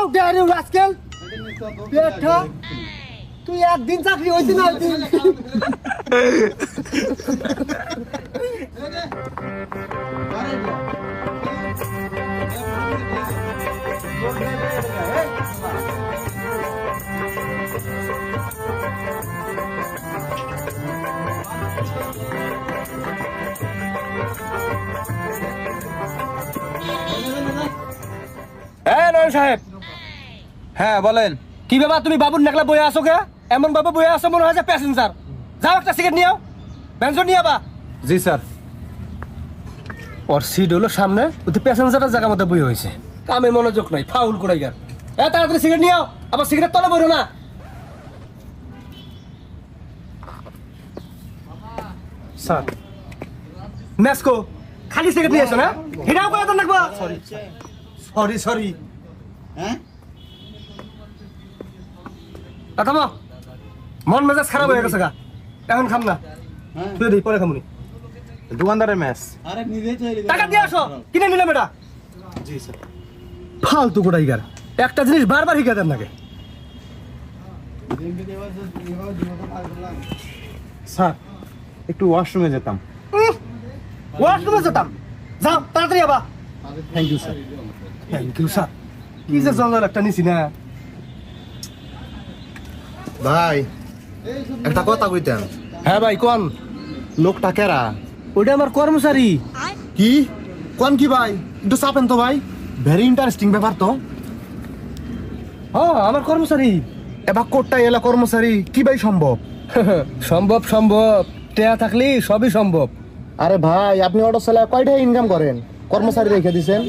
How dare you তুই একদিন চাকরি হইতি না নয় সাহেব হ্যাঁ বলেন। কি বাবা তুমি বাবুর নেকলা বয়ে আসো কে? এমন ভাবে বয়ে আসো মনে হয় যে প্যাসেঞ্জার যাও একটা সিগারেট নিয়ে আও। ব্যঞ্জন নিয়ে আবা। জি স্যার। ওর সিট হলো সামনে ওতে প্যাসেঞ্জারের জায়গা মধ্যে বই হয়েছে। কামে মনোযোগ নাই ফাউল করাই গার এ তাড়াতাড়ি সিগারেট নিয়ে আও। আবার সিগারেট তলে বইরো না। স্যার নেসকো খালি সিগারেট নিয়ে আসো না। হিরাও করে তো লাগবো সরি সরি সরি। হ্যাঁ? থামো। মন মেজাজ খারাপ হয়ে গেছে গা। এখন খাম না। হ্যাঁ। তুই দিই পরে খামুনি। দোকানদারের ম্যাচ। আরে নিজে তৈরি টাকা দিয়ে আসো। কিনে নিলাম এটা। জি স্যার। ফালতু গোটাই গার একটা জিনিস বারবার শিখে দেন নাকি? স্যার একটু ওয়াশরুমে যেতাম। ওয়াশরুমে যেতাম। যাও তাড়াতাড়ি আবা। Thank you sir thank you sir কি যে জঙ্গল একটা নিছি না। ভাই একটা কথা কইতেন। হ্যাঁ ভাই কোন? লোকটা কেরা? ওইটা আমার কর্মচারী। কি? কোন কি ভাই? একটু চাপেন তো ভাই। ভেরি ইন্টারেস্টিং ব্যাপার তো। হ্যাঁ আমার কর্মচারী। এবার কোটটা এলা কর্মচারী কি ভাই সম্ভব? সম্ভব সম্ভব। টেয়া থাকলে সবই সম্ভব। আরে ভাই আপনি অটো চালায় কয়টা ইনকাম করেন? কর্মচারী রেখে দিছেন।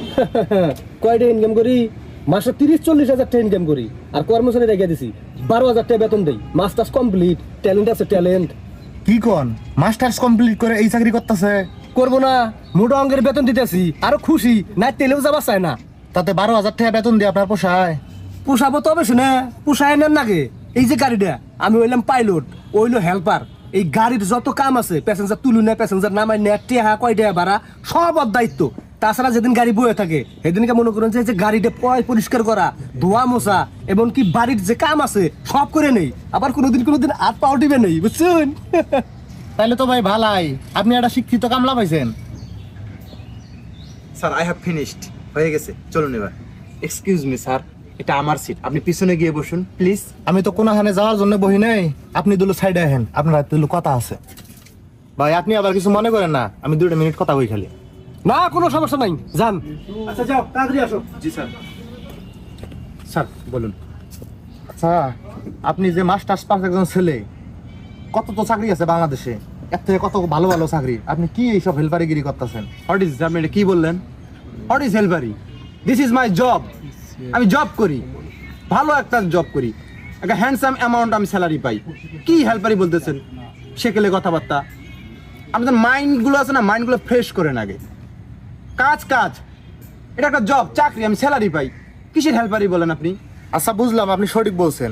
কয়টা ইনকাম করি? মাসে তিরিশ চল্লিশ হাজার টাকা ইনকাম করি। আর কর্মচারী রেখে দিছি। বারো হাজার টাকা বেতন দেই। মাস্টার্স কমপ্লিট ট্যালেন্ট আছে ট্যালেন্ট কি কোন? মাস্টার্স কমপ্লিট করে এই চাকরি করতেছে? করব না। মোটা অঙ্কের বেতন দিতেছি। আরও খুশি না তেলেও যাবা চায় না। তাতে বারো হাজার টাকা বেতন দিয়ে আপনার পোষায়? পোষাবো তো তবে শুনে পোষায় নেন নাকি এই যে গাড়িটা আমি হইলাম পাইলট ওইলো হেল্পার এই গাড়ির যত কাম আছে প্যাসেঞ্জার তুলু নেয় প্যাসেঞ্জার নামাই নেয় টেহা কয় টাকা ভাড়া সব দায়িত্ব। তাছাড়া যেদিন গাড়ি বয়ে থাকে সেদিনকে মনে করেন যে গাড়িটা পয় পরিষ্কার করা ধোয়া মোছা এবং কি বাড়ির যে কাম আছে সব করে নেই। আবার কোনোদিন কোনোদিন হাত পাও দিবে নেই বুঝছেন? তাহলে তো ভাই ভালাই। আপনি একটা শিক্ষিত কামলা পাইছেন। স্যার আই হ্যাভ ফিনিশড হয়ে গেছে। চলুন এবার। এক্সকিউজ মি স্যার এটা আমার সিট আপনি পিছনে গিয়ে বসুন প্লিজ আমি তো কোনোখানে যাওয়ার জন্য বহি নাই। আপনি দুলো সাইডে আহেন। আপনার হাতে দুলো কথা আছে। ভাই আপনি আবার কিছু মনে করেন না? আমি দুটো মিনিট কথা বই খালি। না কোনো সমস্যা নাই। যান। আচ্ছা যাও তাড়াতাড়ি আসো। জি স্যার। স্যার বলুন। আচ্ছা আপনি যে মাস্টার্স পাস একজন ছেলে কত তো চাকরি আছে বাংলাদেশে? এর থেকে কত ভালো ভালো চাকরি? আপনি কি এইসব হেল্পারিগিরি করতেছেন? হোয়াট ইজ আপনি এটা কি বললেন? হোয়াট ইজ হেল্পারি দিস ইজ মাই জব আমি জব করি। ভালো একটা জব করি। একটা হ্যান্ডসাম অ্যামাউন্ট আমি স্যালারি পাই। কি হেল্পারি বলতেছেন? সেকেলে কথাবার্তা? আপনাদের মাইন্ডগুলো আছে না? মাইন্ডগুলো ফ্রেশ করেন আগে। কাজ কাজ। এটা একটা জব চাকরি আমি স্যালারি পাই। কিসের হেল্পারি বলেন আপনি? আচ্ছা বুঝলাম আপনি সঠিক বলছেন।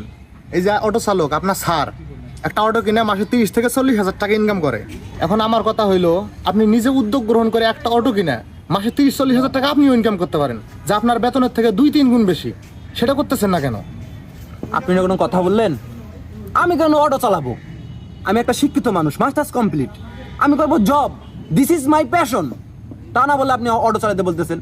এই যে অটো চালক আপনার স্যার একটা অটো কিনে মাসে তিরিশ থেকে চল্লিশ হাজার টাকা ইনকাম করে। এখন আমার কথা হইল আপনি নিজে উদ্যোগ গ্রহণ করে একটা অটো কিনে মাসে তিরিশ চল্লিশ হাজার টাকা আপনিও ইনকাম করতে পারেন যা আপনার বেতনের থেকে দুই তিন গুণ বেশি। সেটা করতেছেন না কেন? আপনি না কোনো কথা বললেন? আমি কেন অটো চালাবো? আমি একটা শিক্ষিত মানুষ মাস্টার্স কমপ্লিট আমি করব job this is my passion তা না বলে আপনি অটো চালাতে বলতেছেন।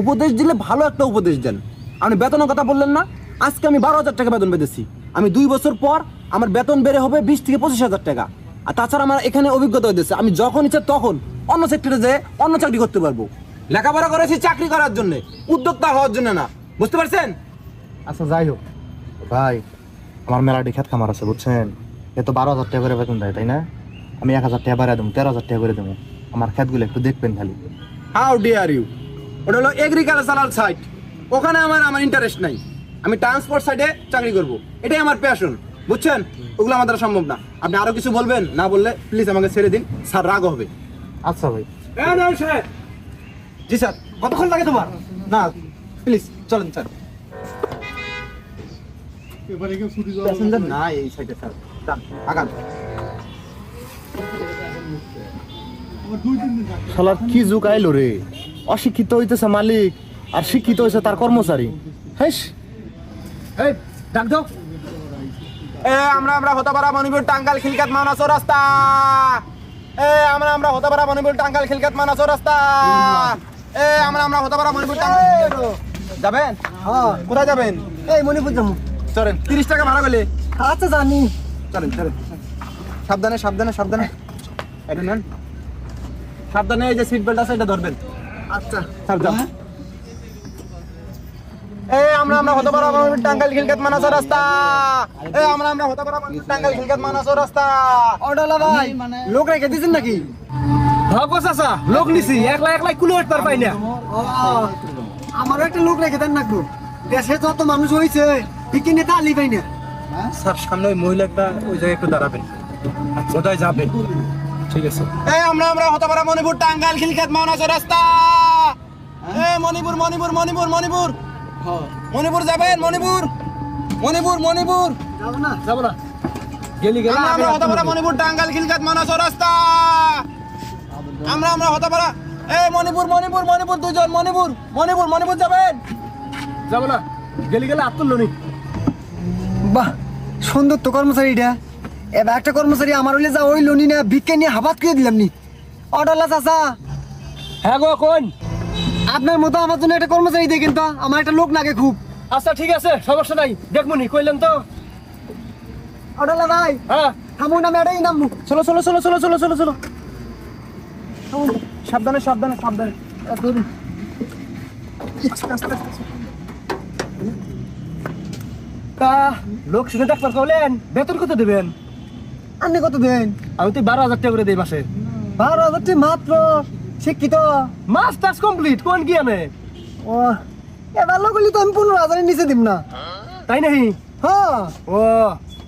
উপদেশ দিলে ভালো একটা উপদেশ দেন। আপনি বেতনের কথা বললেন না, আজকে আমি বারো হাজার টাকা বেতন পেতেছি। আমি দুই বছর পর আমার বেতন বেড়ে হবে বিশ থেকে পঁচিশ হাজার টাকা। আর তাছাড়া আমার এখানে অভিজ্ঞতা হয়েছে আমি যখন ইচ্ছা তখন অন্য সেক্টরে যেয়ে অন্য চাকরি করতে পারব। লেখাপড়া করেছি চাকরি করার জন্য, উদ্যোক্তা হওয়ার জন্য না। বুঝতে পারছেন? আচ্ছা যাই হোক। ভাই, আমার মেলাটি খেত খামার আছে, বুঝছেন? এ তো বারো হাজার টাকা করে বেতন দেয়, তাই না? আমি এক হাজার টাকা বাড়াই দেবো, তেরো হাজার টাকা করে দেবো। আমার খেতগুলো একটু দেখবেন খালি। হাউ ডিয়ার ইউ ওটা হলো এগ্রিকালচারাল সাইট ওখানে আমার আমার ইন্টারেস্ট নাই। আমি ট্রান্সপোর্ট সাইডে চাকরি করব। এটাই আমার প্যাশন বুঝছেন? ওগুলো আমার দ্বারা সম্ভব না। আপনি আরও কিছু বলবেন? না বললে প্লিজ আমাকে ছেড়ে দিন। স্যার রাগ হবে। আচ্ছা ভাই। জি স্যার। কতক্ষণ লাগে তোমার? না প্লিজ চলেন স্যার। প্যাসেঞ্জার না। এই সাইডে স্যার। যান, আগান। শালার কি যুগ আইলো রে? অশিক্ষিত হইতেছে মালিক আর শিক্ষিত হয়েছে তার কর্মচারী। হেস। এই ডাক দাও। এ আমরা আমরা হতে পারা মণিপুর টাঙ্গাল খিলকাত মানাসো রাস্তা। এ আমরা আমরা হতে পারা মণিপুর টাঙ্গাল খিলকাত মানাসো রাস্তা। এ আমরা আমরা হতে পারা মণিপুর টাঙ্গাল যাবেন? হ্যাঁ। কোথায় যাবেন? এই মণিপুর যাব। চলেন তিরিশ টাকা ভাড়া করলে। আচ্ছা জানি। চলেন চলেন। সাবধানে সাবধানে সাবধানে। এটা নেন সাবধানে এই যে সিট বেল্ট আছে এটা ধরবেন। আচ্ছা। এই আমরা আমরা হতে পারব আমাদের টাঙ্গাইল খিলকাত মানাসো রাস্তা। এই আমরা আমরা হতে পারব টাঙ্গাইল খিলকাত মানাসো রাস্তা। ভাই লোক রেখে দিয়েছেন নাকি? ভাগো চাচা লোক নিছি একলা একলা কুলো পার পাই না। আমারও একটা লোক রেখে দেন না দেশে যত মানুষ হয়েছে বিকিনে তা আলি পাই না। স্যার সামনে ওই মহিলাটা ওই জায়গায় একটু দাঁড়াবেন। কোথায় যাবে ঠিক আছে। এই আমরা আমরা হতে পারব মণিপুর টাঙ্গাইল খিলকাত মানাসো রাস্তা। এই মণিপুর মণিপুর মণিপুর মণিপুর। মণিপুর যাবেন মণিপুর। মণিপুর মণিপুর। যাব না যাব না। গেলি গেলি আমরা আমরা হতে পারব মণিপুর টাঙ্গাইল খিলকাত মানাসো রাস্তা। আমরা আমরা হতে পারব এই মণিপুর মণিপুর মণিপুর দুজন মণিপুর মণিপুর মণিপুর যাবেন। যাব না। গেলি গেলে আত্মল নি বাহ সুন্দর তো কর্মচারীটা। এবার একটা কর্মচারী আমার হইলে যা ওই লোনি না ভিক্ষে নিয়ে হাবাত করে দিলাম নি। অর্ডারলা চাচা। হ্যাঁ গো কোন? আপনার মতো আমার জন্য একটা কর্মচারী দেখেন তো আমার একটা লোক লাগে খুব। আচ্ছা ঠিক আছে সমস্যা নাই দেখব নি কইলেন তো। অর্ডারলা ভাই হ্যাঁ। আমি এটাই নামবো। চলো চলো চলো চলো চলো চলো চলো। সাবধানে সাবধানে সাবধানে। ধরুন। তা লোক শুনে ডাক্তার কইলেন বেতন কত দেবেন? আপনি কত দেন? আমি তো বারো হাজার টাকা করে দিই মাসে বারো হাজার টাকা মাত্র? শিক্ষিত? মাস টাস কমপ্লিট কোন কি আনে? ও এবার লোক হইলে তো আমি পনেরো হাজারের নিচে দিব না। তাই নাহি হ্যাঁ। ও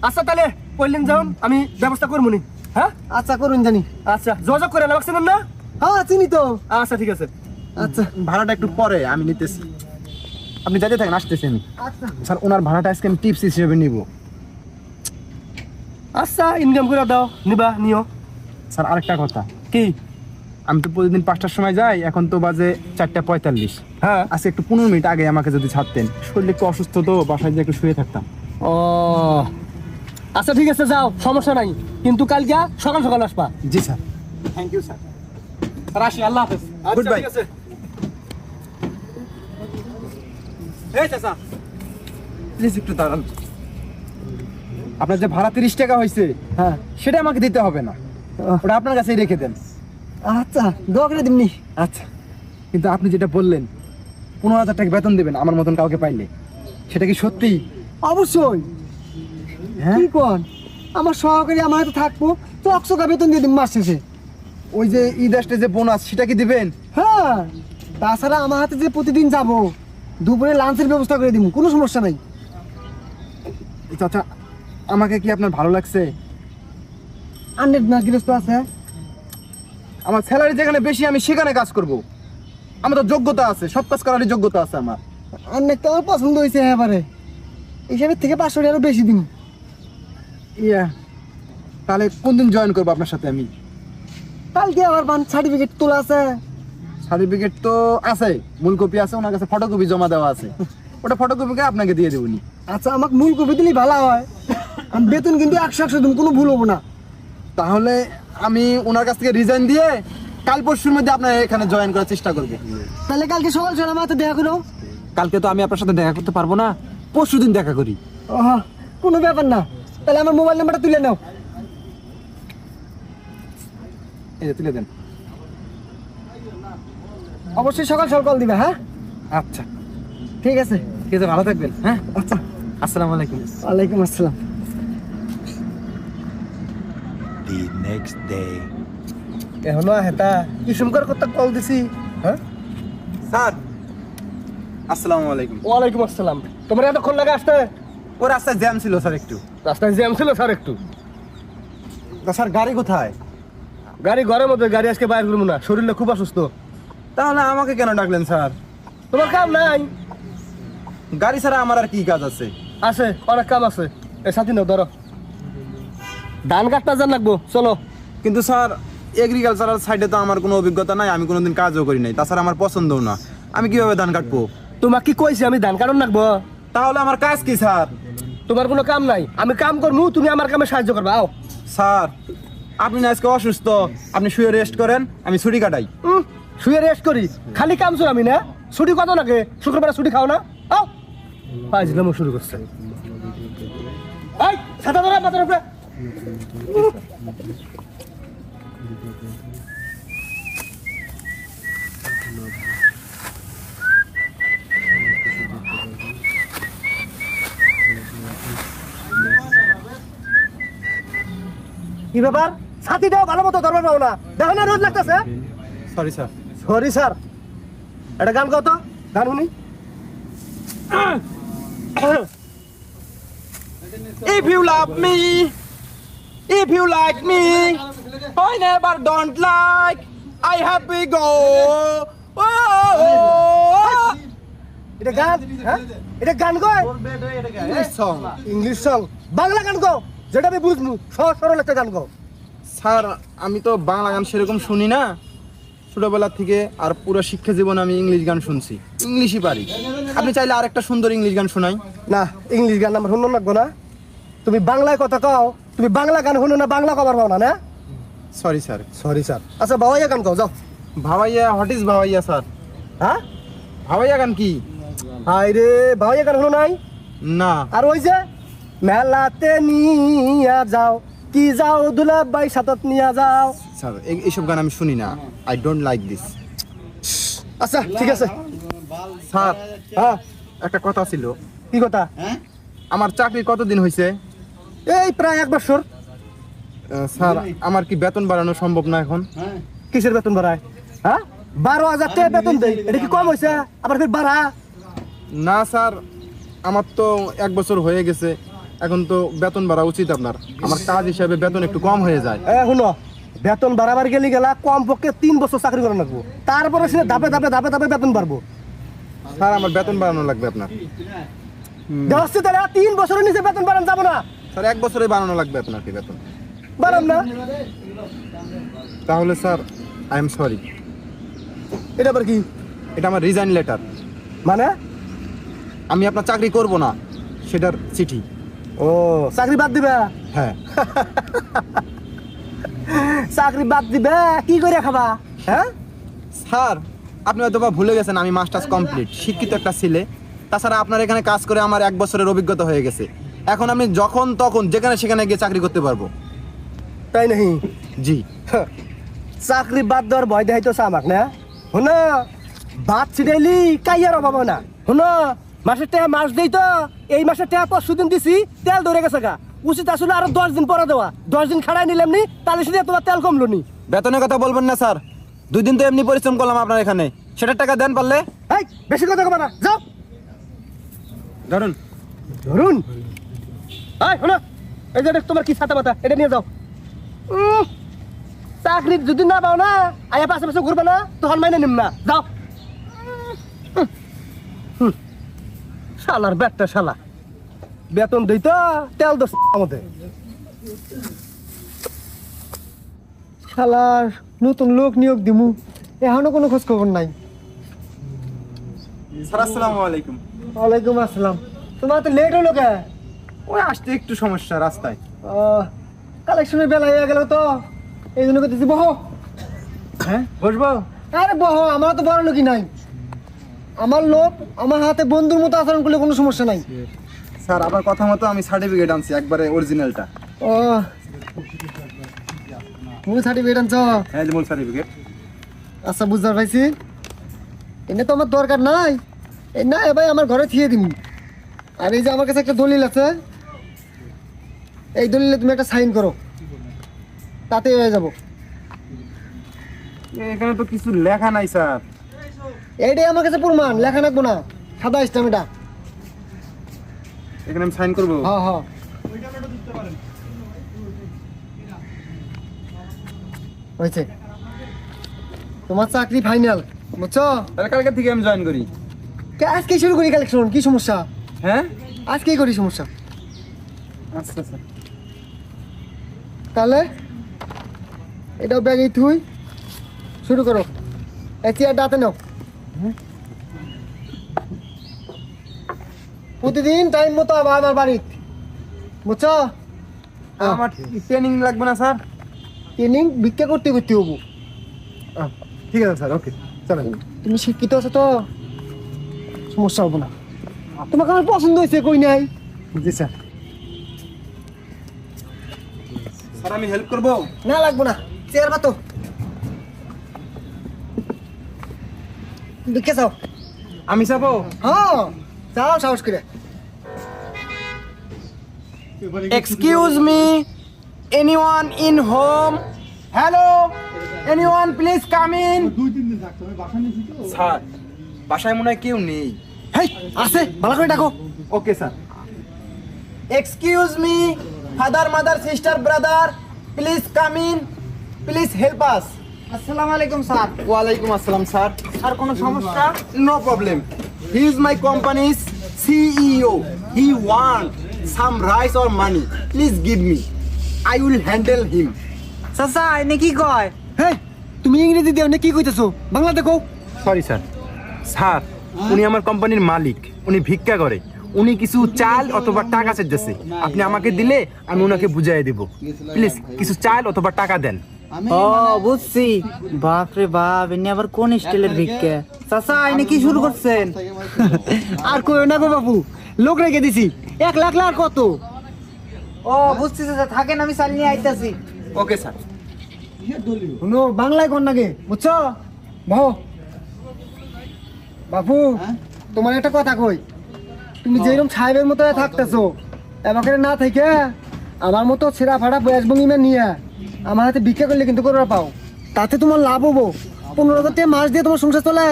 আচ্ছা তাহলে কইলেন যাও আমি ব্যবস্থা করব নি। হ্যাঁ? আচ্ছা করুন জানি। আচ্ছা যোগাযোগ করে লাগছেন না? হ্যাঁ চিনি তো। আচ্ছা ঠিক আছে। আচ্ছা। ভাড়াটা একটু পরে আমি নিতেছি। আপনি যাইতে থাকেন আসতেছি আমি। আচ্ছা। স্যার ওনার ভাড়াটা আজকে আমি টিপস হিসেবে নিব। আচ্ছা ইনকাম করে দাও নিবা নিও। স্যার আরেকটা কথা। কি? আমি তো প্রতিদিন পাঁচটার সময় যাই এখন তো বাজে চারটা পঁয়তাল্লিশ। হ্যাঁ। আজকে একটু পনেরো মিনিট আগে আমাকে যদি ছাড়তেন। শরীর একটু অসুস্থ তো বাসায় যে একটু শুয়ে থাকতাম। ও। আচ্ছা ঠিক আছে যাও সমস্যা নাই। কিন্তু কালকে সকাল সকাল আসবা। জি স্যার। থ্যাংক ইউ স্যার রাশি আল্লাহ হাফেজ। Goodbye. ঠিক আছে। এই চাচা প্লিজ একটু দাঁড়ান। আপনার যে ভাড়া তিরিশ টাকা হয়েছে হ্যাঁ সেটা আমাকে দিতে হবে না। ওটা আপনার কাছেই রেখে দেন। আচ্ছা দোয়া করে দিমনি। আচ্ছা। কিন্তু আপনি যেটা বললেন পনেরো হাজার টাকা বেতন দেবেন আমার মতন কাউকে পাইলে। সেটা কি সত্যি? অবশ্যই। হ্যাঁ? কি কোন? আমার সহকারী আমার হাতে থাকব তো একশো বেতন দিয়ে দিন মাস শেষে। ওই যে ঈদ আসতে যে বোনাস সেটা কি দিবেন? হ্যাঁ তাছাড়া আমার হাতে যে প্রতিদিন যাব দুপুরে লাঞ্চের ব্যবস্থা করে দিব কোনো সমস্যা নাই। চাচা আমাকে কি আপনার ভালো লাগছে? আন্ডেড না গৃহস্থ আছে? আমার স্যালারি যেখানে বেশি আমি সেখানে কাজ করব। আমার তো যোগ্যতা আছে সব কাজ করারই যোগ্যতা আছে আমার। আন্ডেড তো আমার পছন্দ হয়েছে এবারে হিসাবের থেকে পাঁচশো আরও বেশি দিন। ইয়া তাহলে কোন দিন জয়েন করব আপনার সাথে আমি? কালকে আবার বান সার্টিফিকেট তোলা আছে। সার্টিফিকেট তো আছে মূল কপি আছে ওনার কাছে ফটোকপি জমা দেওয়া আছে। ওটা ফটোকপিকে আপনাকে দিয়ে দেবনি আচ্ছা আমাকে মূল কপি দিলেই ভালো হয়। বেতন কিন্তু একশো একশো দিন কোনো ভুল হব না। তাহলে আমি ওনার কাছ থেকে রিজাইন দিয়ে কাল পরশুর মধ্যে আপনার এখানে জয়েন করার চেষ্টা করব। তাহলে কালকে সকাল সকাল আমার দেখা করো। কালকে তো আমি আপনার সাথে দেখা করতে পারব না পরশু দিন দেখা করি। কোনো ব্যাপার না। তাহলে আমার মোবাইল নাম্বারটা তুলে নাও। এই তুলে দেন। অবশ্যই সকাল সকাল কল দিবে হ্যাঁ? আচ্ছা। ঠিক আছে। ঠিক আছে ভালো থাকবেন হ্যাঁ? আচ্ছা। আসসালামু আলাইকুম। ওয়ালাইকুম আসসালাম। The next এখনও হেতা কি সুমকার কথা কল দিছি? হ্যাঁ স্যার আসসালামু আলাইকুম। ওয়ালাইকুম আসসালাম। তোমার এতক্ষণ লাগে আসতে? ও রাস্তায় জ্যাম ছিল স্যার একটু। রাস্তায় জ্যাম ছিল স্যার একটু। তা স্যার গাড়ি কোথায়? গাড়ি ঘরের মধ্যে গাড়ি আজকে বাইর করব না। শরীরটা খুব অসুস্থ। তাহলে আমাকে কেন ডাকলেন স্যার? তোমার কাম নাই? গাড়ি ছাড়া আমার আর কি কাজ আছে? আছে অনেক কাম আছে। এ সাথী নাও ধরো। ধান কাটতে যান লাগবো চলো। কিন্তু স্যার এগ্রিকালচারাল সাইডে তো আমার কোনো অভিজ্ঞতা নাই আমি কোনোদিন কাজও করি নাই। তাছাড়া আমার পছন্দও না। আমি কীভাবে ধান কাটবো? তোমাক কি কইছি আমি ধান কাটন লাগবো? তাহলে আমার কাজ কি স্যার? তোমার কোনো কাম নাই আমি কাম করব তুমি আমার কামে সাহায্য করবা আও। স্যার আপনি না আজকে অসুস্থ আপনি শুয়ে রেস্ট করেন আমি ছুটি কাটাই। শুয়ে রেস্ট করি খালি কাম শুন আমি না? ছুটি কত লাগে? শুক্রবার ছুটি খাও না আও। পাঁচ পাঁচলামও শুরু করছে। এই ধরে মাথার উপরে। কি ব্যাপার? ছাতি দাও ভালো মতো ধরবার পাও না দেখো না রোদ লাগতেছে? সরি স্যার সরি স্যার একটা গান কত গান শুনি। If you love me, if you like me, I never don't like, I happy go. Oh, এটা গান হ্যাঁ? এটা গান কয় English song. English song Bangla গান কো যেটা আমি বুঝব সহজ সরল একটা গান কো স্যার আমি তো বাংলা গান সেরকম শুনি না। ছোটবেলা থেকে আর পুরো শিক্ষা জীবনে আমি ইংলিশ গান শুনছি। ইংলিশই পারি। আপনি চাইলে আরেকটা সুন্দর ইংলিশ গান শোনাই। না ইংলিশ গান আমার শুনো লাগবো না। তুমি বাংলায় কথা কও তুমি বাংলা গান শুনো না বাংলা কবার পাও না না? সরি স্যার সরি স্যার আচ্ছা বাবাইয়া গান কও যাও। ভাবাইয়া হোয়াট ইজ ভাবাইয়া স্যার হ্যাঁ? ভাবাইয়া গান কি? হাই রে বাবাইয়া গান শুনো নাই? না। আর ওই যে মেলাতে নিয়া যাও কি যাও দুলাবাই সাতত নিয়া যাও। স্যার এই- এইসব গান আমি শুনি না। আই ডোন্ট লাইক দিস আচ্ছা ঠিক আছে। স্যার হ্যাঁ। একটা কথা ছিল। কি কথা? আমার চাকরি কতদিন হয়েছে এই প্রায় এক বছর। স্যার আমার কি বেতন বাড়ানো সম্ভব না এখন? কিসের বেতন বাড়ায়? হ্যাঁ? বারো হাজার টাকা বেতন দেয়। এটা কি কম হয়েছে আবার ফের বাড়া? না স্যার আমার তো এক বছর হয়ে গেছে। এখন তো বেতন বাড়া উচিত আপনার। আমার কাজ হিসাবে বেতন একটু কম হয়ে যায়। এ শুনো বেতন বাড়াবার গেলে গেলা কম পক্ষে তিন বছর চাকরি করে রাখব তারপরে সে ধাপে ধাপে ধাপে ধাপে বেতন বাড়বো। স্যার আমার বেতন বাড়ানো লাগবে আপনার। তাহলে তিন বছরের নিচে বেতন বাড়ান যাব না। স্যার এক বছরে বাড়ানো লাগবে আপনার কি বেতন না। তাহলে স্যার আই এম সরি এটা আবার কি? এটা আমার রিজাইন লেটার মানে? আমি আপনার চাকরি করব না সেটার চিঠি। ও চাকরি বাদ দিবে? হ্যাঁ। চাকরি বাদ দিবে? কি করে খাবা? হ্যাঁ? স্যার আপনি হয়তো বা ভুলে গেছেন আমি মাস্টার্স কমপ্লিট। শিক্ষিত একটা ছেলে। তাছাড়া আপনার এখানে কাজ করে আমার এক বছরের অভিজ্ঞতা হয়ে গেছে। এখন আমি যখন তখন যেখানে সেখানে গিয়ে চাকরি করতে পারব। তাই নাহি জি। চাকরি বাদ দেওয়ার ভয় দেখাইতো আমাক না? শুন ভাত ছিটাইলি কাইয়ার অভাব না। শুন মাসের টাকা মাস দেই তো এই মাসের টাকা পরশু দিন দিছি তেল ধরে গেছে গা। উচিত আসলে আরও দশ দিন পরে দেওয়া। দশ দিন খাড়াই নিলাম নি তাহলে সেটা তোমার তেল কমলো নি। বেতনের কথা বলবেন না স্যার। দুই দিন তো এমনি পরিশ্রম করলাম আপনার এখানে। সেটার টাকা দেন পারলে। এই বেশি কথা কবা না যাও। ধরুন। ধরুন। এই শোনো। এই যে তোমার কি ছাতা পাতা? এটা নিয়ে যাও। চাকরি যদি না পাও না আয়া পাশে পাশে ঘুরবে না তখন মাইনে নিম না। যাও। শালার ব্যাটটা শালা। বেতন দিই তো তেল দোষ আমাদের। শালার নতুন লোক নিয়োগ দিমু। এখনও কোনো খোঁজ খবর নাই। স্যার আসসালামু আলাইকুম। ওয়ালাইকুম আসসালাম। তোমার তো লেট হলো কে? ওই আসতে একটু সমস্যা রাস্তায়। কালেকশনের বেলা হয়ে গেল তো। এই জন্য করতেছি বহ। হ্যাঁ? বসবো? আরে বহ আমার তো বড় লোকই নাই। আমার লোক আমার হাতে বন্ধুর মতো আচরণ করলে কোনো সমস্যা নাই। স্যার আবার কথা মতো আমি সার্টিফিকেট আনছি একবারে অরিজিনালটা ও তুমি সার্টিফিকেট আনছ? হ্যাঁ মূল সার্টিফিকেট আচ্ছা বুঝতে পারছি। এনে তো আমার দরকার নাই। এই না এ ভাই আমার ঘরে থিয়ে দিম। আর এই যে আমার কাছে একটা দলিল আছে এই দলিলে তুমি একটা সাইন করো। তাতে হয়ে যাব। এখানে তো কিছু লেখা নাই স্যার। এইটাই আমার কাছে প্রমাণ লেখা রাখব না। সাদা স্টাম এটা। এখানে আমি সাইন করব? হ্যাঁ হ্যাঁ। হয়েছে। তোমার চাকরি ফাইনাল বুঝছ? তাহলে কালকে থেকে আমি জয়েন করি। কে আজকেই শুরু করি কালেকশন কি সমস্যা? হ্যাঁ? আজকেই করি সমস্যা। আচ্ছা স্যার। তাহলে এটাও ব্যাগেই থুই শুরু করো। এই চেয়ারটা হাতে নাও। প্রতিদিন টাইম মতো আবার আমার বাড়িতে। বুঝছ? আমার ট্রেনিং লাগবে না স্যার? ট্রেনিং ভিক্ষা করতে করতে হব। ঠিক আছে স্যার ওকে। চলেন। তুমি শিক্ষিত আছো তো? সমস্যা হব না। তোমাকে আমার পছন্দ হয়েছে কই নাই? জি স্যার। স্যার আমি হেল্প করব? না লাগবো না। চেয়ার পাতো ভিক্ষা চাও আমি যাব? হ্যাঁ যাও সাহস করে। Excuse me anyone in home hello anyone please come in sir বাসায় মনে হয় কেউ নেই। হেই আছে ভালো করে ডাকো। Okay sir excuse me father mother sister brother please come in please help us আসসালামু আলাইকুম স্যার। ওয়ালাইকুম আসসালাম স্যার। আর কোনো সমস্যা? No problem he is my company's CEO he want some rice or money please give me I will handle him চাচা এনে কি কয়? হেই তুমি ইংরেজি দিও না কি কইতেছো? বাংলা দেখো সরি স্যার স্যার উনি আমার কোম্পানির মালিক। উনি ভিক্ষা করে। উনি কিছু চাল অথবা টাকা চাইতেছে। আপনি আমাকে দিলে আমি ওনাকে বুঝাই দেব। প্লিজ কিছু চাল অথবা টাকা দেন। ও বুঝছি। বাপ রে বাপ এনে আবার কোন স্টাইলের ভিক্ষা? চাচা এনে কি শুরু করছেন? আর কইও না গো বাবু লোক রেখে দিছি। এক লাখ লাখ কত? ও বুঝছি চাচা থাকেন আমি চাল নিয়ে আইতাছি। ওকে স্যার শুনো বাংলায় কোন নাগে বুঝছ? ভাও বাবু তোমার একটা কথা কই। তুমি যেরকম সাহেবের মতো থাকতেছো এবারে না থেকে আমার মতো ছেঁড়া ফাড়া বয়স ভঙ্গিমা নিয়ে আমার হাতে ভিক্ষা করলে কিন্তু করবা পাও। তাতে তোমার লাভ হব। পনেরো হাজার টাকা মাস দিয়ে তোমার সংসার চলে।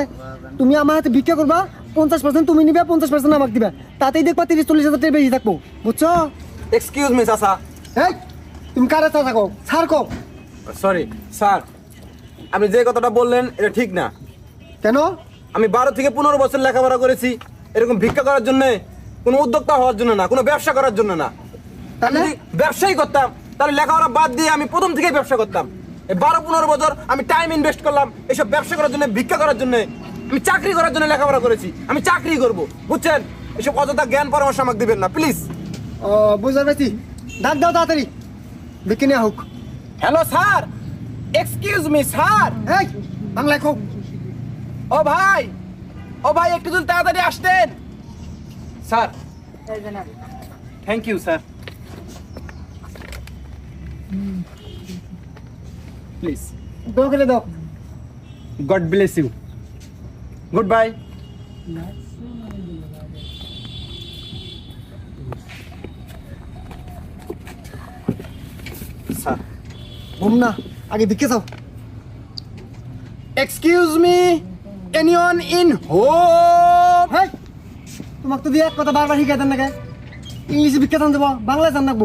তুমি আমার হাতে ভিক্ষা করবা পঞ্চাশ পার্সেন্ট তুমি নিবে পঞ্চাশ পার্সেন্ট আমাকে দিবে। তাতেই দেখবা তিরিশ চল্লিশ হাজার টাকা বেশি থাকব। বুঝছ? এক্সকিউজ মি চাচা। এই তুমি কারে চা থাকো ছাড় কো সরি স্যার। আপনি যে কথাটা বললেন এটা ঠিক না। কেন? আমি বারো থেকে পনেরো বছর লেখাপড়া করেছি। এরকম ভিক্ষা করার জন্য কোনো উদ্যোক্তা হওয়ার জন্য না কোনো ব্যবসা করার জন্য না। তাহলে? ব্যবসাই করতাম তাহলে লেখাপড়া বাদ দিয়ে আমি প্রথম থেকেই ব্যবসা করতাম। বারো পনেরো বছর আমি টাইম ইনভেস্ট করলাম এসব ব্যবসা করার জন্য ভিক্ষা করার জন্য আমি চাকরি করার জন্য লেখাপড়া করেছি আমি চাকরি করব বুঝছেন? এসব অযথা জ্ঞান পরামর্শ আমাকে দিবেন না প্লিজ ও বুঝতে পারছি। ডাক দাও তাড়াতাড়ি। দেখে নেওয়া হোক। Hello sir excuse me sir এই বাংলায় খোক ও ভাই! ও ভাই একটু যদি তাড়াতাড়ি আসতেন। Sir. Thank you sir please দো করে দাও। God bless you goodbye sir ঘুম না আগে দিকে যাও। Excuse me anyone in home hey তোমাকে তো দিয়ে এক কথা বারবার শিখাই দেন নাকি? ইংলিশে ভিক্ষা জান দেবো বাংলায় জান রাখব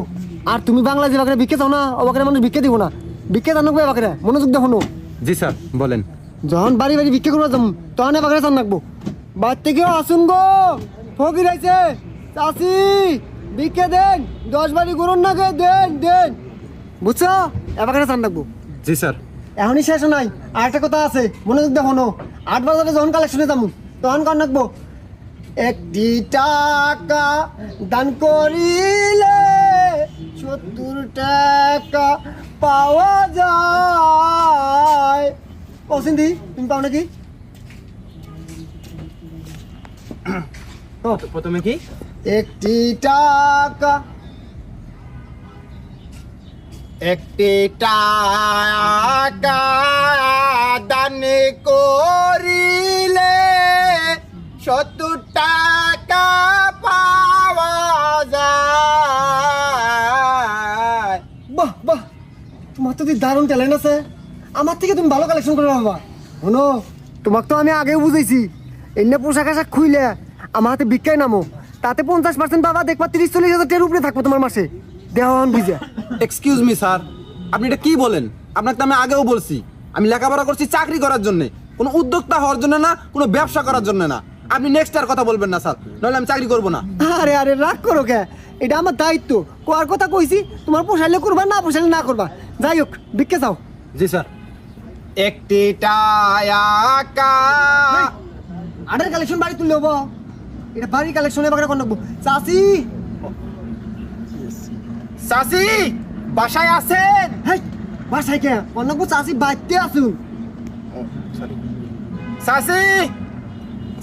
আর তুমি বাংলা যে বাকরে ভিক্ষা চাও না ও বাকরে মানুষ ভিক্ষা দিব না। ভিক্ষা জান রাখব বাকরে মনোযোগ দেখো নো জি স্যার বলেন। যখন বাড়ি বাড়ি ভিক্ষা করব যাম তখন বাকরে জান রাখব বাড়ি থেকে আসুন গো ফকির আইছে। চাষি ভিক্ষা দেন দশ বাড়ি করুন না গে দেন দেন। বুঝছ? এবারে জান রাখব জি স্যার। এখনই শেষ নাই। আর একটা কথা আছে মনোযোগ দেখো আট বাজারে যখন কালেকশনে যাব তখন কার রাখব একটি টাকা দান করিলে সত্তর টাকা পাওয়া যায়। পছন্দি তুমি পাও নাকি? প্রথমে কি? একটি টাকা একটি টাকা দান করিলে সত্তর টাকা পাওয়া যায়। বাহ বাহ। তোমার তো দারুণ ট্যালেন্ট আছে। আমার থেকে তুমি ভালো কালেকশন করে বাবা শোনো, তোমাকে তো আমি আগেও বুঝেছি এনে পোশাক আশাক খুইলে আমার হাতে বিক্কাই নামো। তাতে পঞ্চাশ পার্সেন্ট বাবা দেখবা তিরিশ চল্লিশ হাজার টাকার উপরে থাকব তোমার মাসে। দেওয়ান বুঝে এক্সকিউজ মি স্যার আপনি এটা কি বলেন? আপনাকে তো আমি আগেও বলছি। আমি লেখাপড়া করছি চাকরি করার জন্য। কোনো উদ্যোক্তা হওয়ার জন্য না কোনো ব্যবসা করার জন্য না। আপনি নেক্সট আর কথা বলবেন না স্যার নাহলে আমি চাকরি করব না। আরে আরে রাগ করো কে? এটা আমার দায়িত্ব। কোয়ার কথা কইছি তোমার পোষাইলে করবা না পোষাইলে না করবা। যাই হোক বিক্কে যাও জি স্যার একটি টাকা আটের কালেকশন বাড়ি তুললে হব। এটা বাড়ি কালেকশনে বাগড়া কোন রাখব চাচি! চাচি বাসায় আছেন? হেই বাসায় কে? কোন রাখব চাচি বাইতে আসুন চাচি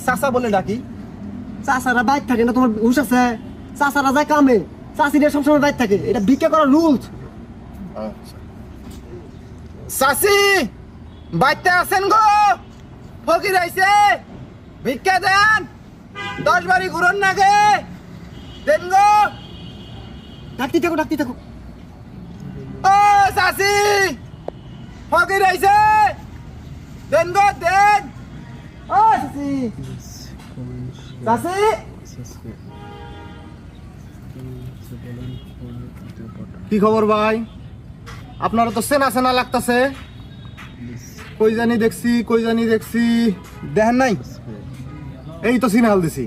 চাচা বলে ডাকি। চাচারা বাইক থাকে না তোমার হুশ আছে? চাচারা যায় কামে। চাচিরা সবসময় বাইক থাকে। এটা ভিক্ষা করার রুলস। চাচি বাইতে আছেন গো? ফকির আইছে। ভিক্ষা দেন। দশ বাড়ি ঘুরন নাগে দেন গো। ডাকতে থাকো ডাকতে থাকো। ও চাচি! ফকির আইছে! দেন গো দেন! ও চাচি! চাচি! কি খবর ভাই? আপনারা তো চেনা চেনা লাগতাছে। কই জানি দেখছি কই জানি দেখছি। দেখেন নাই? এই তো সিনহাল দিছি।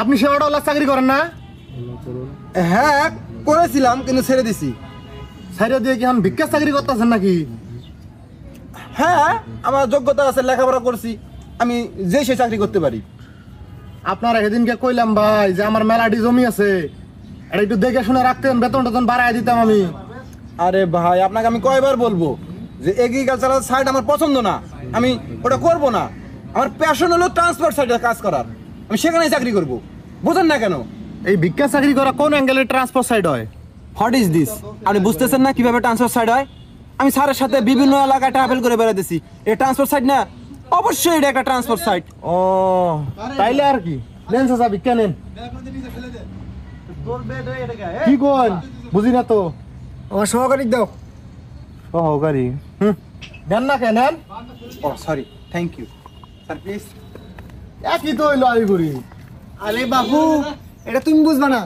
আপনি সে অটোওয়ালা চাকরি করেন না? হ্যাঁ করেছিলাম কিন্তু ছেড়ে দিছি। সাইডে দিয়ে কি এখন ভিক্ষা চাকরি করতেছেন নাকি? হ্যাঁ আমার যোগ্যতা আছে লেখাপড়া করছি। আমি যে সে চাকরি করতে পারি। আপনারা সেদিনকে কইলাম ভাই যে আমার মেলাডি জমি আছে এটা একটু দেখে শুনে রাখতেন বেতন টেতন বাড়াই দিতাম আমি। আরে ভাই আপনাকে আমি কয়বার বলব যে এগ্রিকালচারাল সাইড আমার পছন্দ না। আমি ওটা করব না। আমার প্যাশন হলো ট্রান্সপোর্ট সাইডে কাজ করার। আমি সেখানেই চাকরি করব। বুঝেন না কেন? এই ভিক্ষা চাকরি করা কোন অ্যাঙ্গেলে ট্রান্সপোর্ট সাইড হয়? হোয়াট ইজ দিস আপনি বুঝতেছেন না কীভাবে ট্রান্সফার সাইড হয়? আমি স্যারের সাথে বিভিন্ন এলাকায় ট্রাভেল করে বেড়াতেছি। এই ট্রান্সফার সাইড না অবশ্যই এটা একটা ট্রান্সফার সাইট ও তাইলে আর কি? নেন চাচা ভিক্ষা নেন। কি কোন বুঝি না তো। আমার সহকারী দাও। সহকারী? হুম। নেন না কেন নেন। ও sorry thank you sir please একই তো হইল আরে বাবু এটা তুমি বুঝবা না।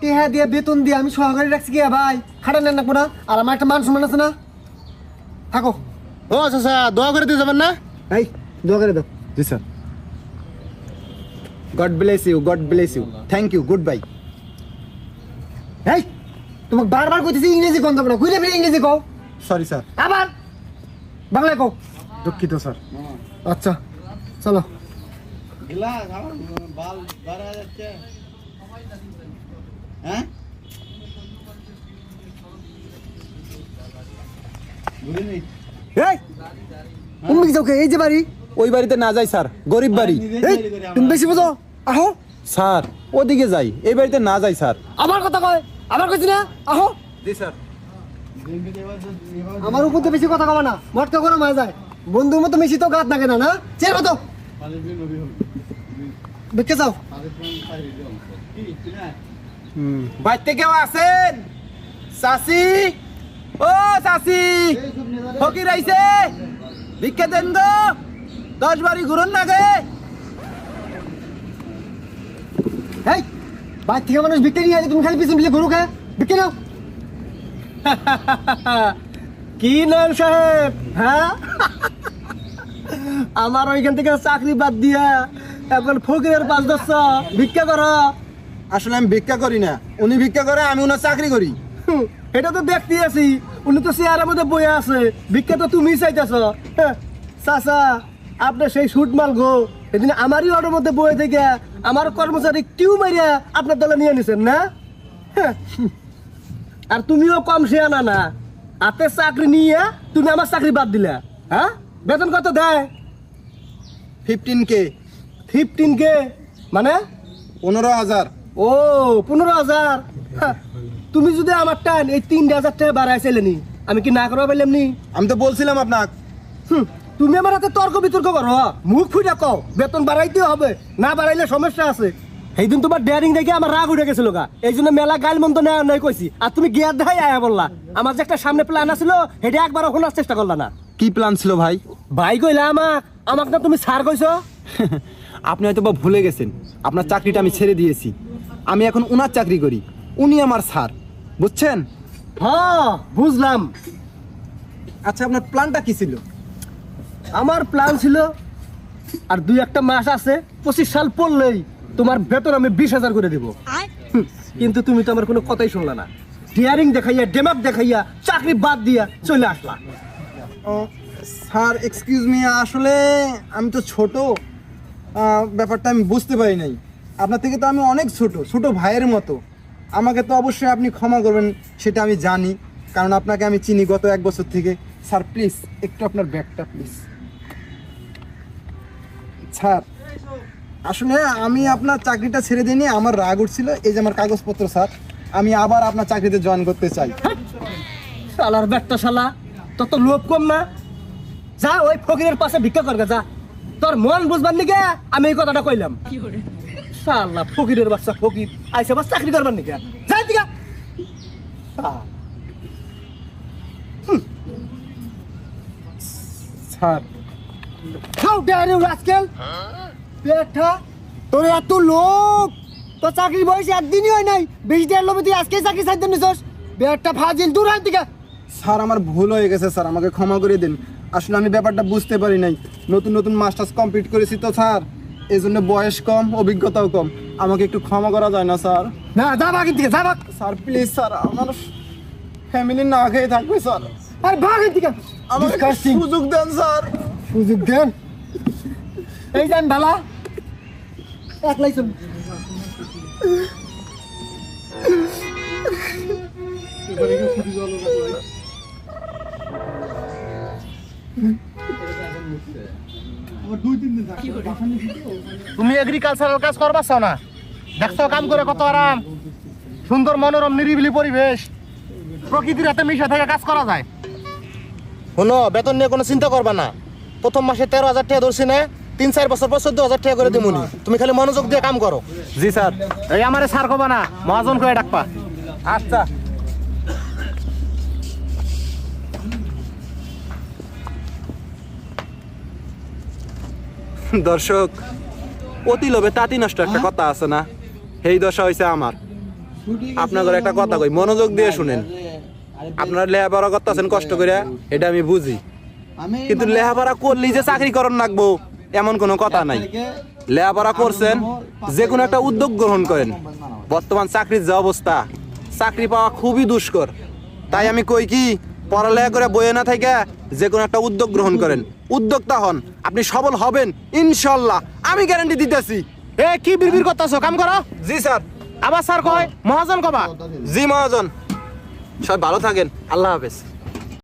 টেহা দিয়ে বেতন দিয়ে আমি সহকারী রাখছি কি ভাই। খাটা নেন না। আর আমার একটা মান সম্মান আছে না। থাকো। ও চাচা দোয়া করে দিয়ে যাবেন না? এই দোয়া করে দাও। জি sir. God bless you God bless you thank you goodbye এই তোমাকে বারবার কইতেছি ইংরেজি কোন না। ঘুরে ফিরে ইংরেজি কও। সরি স্যার আবার? বাংলায় কও। দুঃখিত স্যার। আচ্ছা চলো। তুমি যাও কে? এই যে বাড়ি ওই বাড়িতে না যাই স্যার। গরিব বাড়ি। তুমি বেশি বুঝো? আহো। স্যার ওদিকে যাই। এই বাড়িতে না যাই স্যার। আমার কথা কয়? আবার কইছি না? আহো। জি স্যার। আমার উপর তো বেশি কথা কবা না। মটকা করে মারা যায়। বন্ধুর মতো বেশি তো গাত লাগে না না? মতো দেখতে যাও বাড়িতে কেউ আছেন? চাচি? ও, চাচি! ফকির আইছে! ভিক্ষা দেন গো দশ বাড়ি ঘুরন নাগে এই বাইর থেকে মানুষ নিয়ে আসে, তুমি খালি পিছন পিছিয়ে নাও! কি নাম সাহেব হ্যাঁ? আমার ওইখান থেকে চাকরি বাদ দিয়া এখন ফকিরের পাঁচ দশ ভিক্ষা করো। আসলে আমি ভিক্ষা করি না। উনি ভিক্ষা করে আমি ওনার চাকরি করি। এটা তো দেখতে আছি। উনি তো চেয়ারের মধ্যে বয়ে আছে। ভিক্ষা তো তুমি চাইতেছ। চাচা আপনার সেই শুট মাল গো সেদিন আমারই অর্ডার মধ্যে বয়ে থেকে আমার কর্মচারী কিউ মারিয়া আপনার দলে নিয়ে নিছেন না। আর তুমিও কম শেয়ানা না হাতে চাকরি নিয়ে তুমি আমার চাকরি বাদ দিলা হ্যাঁ বেতন কত দেয়? ফিফটিন কে ফিফটিন কে মানে? পনেরো হাজার। ও পনেরো হাজার। হ্যাঁ, তুমি যদি আমার টান এই তিন হাজার টাকা বাড়াইছিলে নি আমি কি না করবা পারলাম নি? আমি তো বলছিলাম আপনাকে। হুম, তুমি আমার হাতে তর্ক বিতর্ক করো হ্যাঁ? মুখ ফুটে কও বেতন বাড়াইতে হবে না বাড়াইলে সমস্যা আছে। সেই দিন তোমার ডেয়ারিং দেখে আমার রাগ উঠে গেছিল গা। এই জন্য মেলা গাল মন্দ নেওয়া নয় কইছি। আর তুমি গিয়ার দেখাই আয়া বললা। আমার যে একটা সামনে প্ল্যান আছিল সেটা একবার শোনার চেষ্টা করলা না। কি প্ল্যান ছিল ভাই? ভাই কইলা আমাক আমাক না তুমি সার কইছো? আপনি হয়তো বা ভুলে গেছেন। আপনার চাকরিটা আমি ছেড়ে দিয়েছি। আমি এখন উনার চাকরি করি। উনি আমার স্যার। বুঝছেন? হ্যাঁ বুঝলাম। আচ্ছা আপনার প্ল্যানটা কি ছিল? আমার প্ল্যান ছিল আর দুই একটা মাস আছে পঁচিশ সাল পড়লেই তোমার বেতন আমি বিশ হাজার করে দেবো। কিন্তু তুমি তো আমার কোনো কথাই শুনলা না। ডিয়ারিং দেখাইয়া ডেমাক দেখাইয়া চাকরি বাদ দিয়া চলে আসলা। স্যার এক্সকিউজ মি আসলে আমি তো ছোট। ব্যাপারটা আমি বুঝতে পারি নাই। আপনার থেকে তো আমি অনেক ছোট ছোট ভাইয়ের মতো। আমাকে তো অবশ্যই আপনি ক্ষমা করবেন সেটা আমি জানি। কারণ আপনাকে আমি চিনি গত এক বছর থেকে। স্যার প্লিজ একটু আপনার ব্যাগটা প্লিজ স্যার আসলে আমি আপনার চাকরিটা ছেড়ে দিইনি আমার রাগ উঠছিল। এই যে আমার কাগজপত্র স্যার আমি আবার আপনার চাকরিতে জয়েন করতে চাই। শালার ব্যাগটা শালা তোর তো লোভ কম না? যা ওই ফকিরের পাশে ভিক্ষা করবে যা। তোর মন বুঝবার নিকে আমি এই কথাটা কইলাম। ফকিরের বাচ্চা ফকির। চাকরি করবার নিকে? যাই sir. How dare you rascal বেটা তোর এত লোভ। তো চাকরি বয়স একদিনই হয় নাই। বেশি দেড় লোভে তুই আজকে চাকরি ছাড়তে নিছস। বেটা ফাজিল, দূর হয় দিকে স্যার, আমার ভুল হয়ে গেছে, স্যার। আমাকে ক্ষমা করে দিন। আসলে আমি ব্যাপারটা বুঝতে পারি নাই। নতুন নতুন মাস্টার্স কমপ্লিট করেছি তো, স্যার। এই জন্য বয়স কম অভিজ্ঞতাও কম। আমাকে একটু ক্ষমা করা যায় না স্যার? না যা বাকি দিকে যা বাক স্যার প্লিজ স্যার আমার ফ্যামিলি না খেয়ে থাকবে স্যার। আরে ভাগ দিকে আমাকে সুযোগ দেন স্যার। সুযোগ দেন। এই যান বালা। একলাই চল। তুমি এগ্রিকালচারাল কাজ করবা চাও না? দেখছ কাম করে কত আরাম। সুন্দর মনোরম নিরিবিলি পরিবেশ। প্রকৃতির হাতে মিশে থেকে কাজ করা যায়। শোনো বেতন নিয়ে কোনো চিন্তা করবা না। প্রথম মাসে তেরো হাজার টাকা ধরছি না তিন চার বছর পর চোদ্দ হাজার টাকা করে দিমুনি তুমি খালি মনোযোগ দিয়ে কাম করো। জি স্যার। এই আমারে সার কবা না মহাজন করে ডাকবা। আচ্ছা। দর্শক, অতি লোভে তাঁতি নষ্ট একটা কথা আছে না? সেই দশা হয়েছে আমার। আপনাদের একটা কথা কই, মনোযোগ দিয়ে শুনেন। আপনারা লেহাপড়া করতেছেন কষ্ট করে, এটা আমি বুঝি। কিন্তু লেহাপড়া করলেই যে চাকরি করন লাগবো, এমন কোনো কথা নাই। লেহাপড়া করছেন, যে কোনো একটা উদ্যোগ গ্রহণ করেন। বর্তমান চাকরির যে অবস্থা, চাকরি পাওয়া খুবই দুষ্কর। তাই আমি কই কি পড়ালেখা করে বইয়ে না থেকে যে কোনো একটা উদ্যোগ গ্রহণ করেন। উদ্যোক্তা হন আপনি সবল হবেন ইনশাল্লাহ আমি গ্যারান্টি দিতেছি। এ কি বিড়বির করতেছো? কাম করো। জি স্যার। আবার স্যার কয় মহাজন কবা? জি মহাজন। সবাই ভালো থাকেন। আল্লাহ হাফেজ।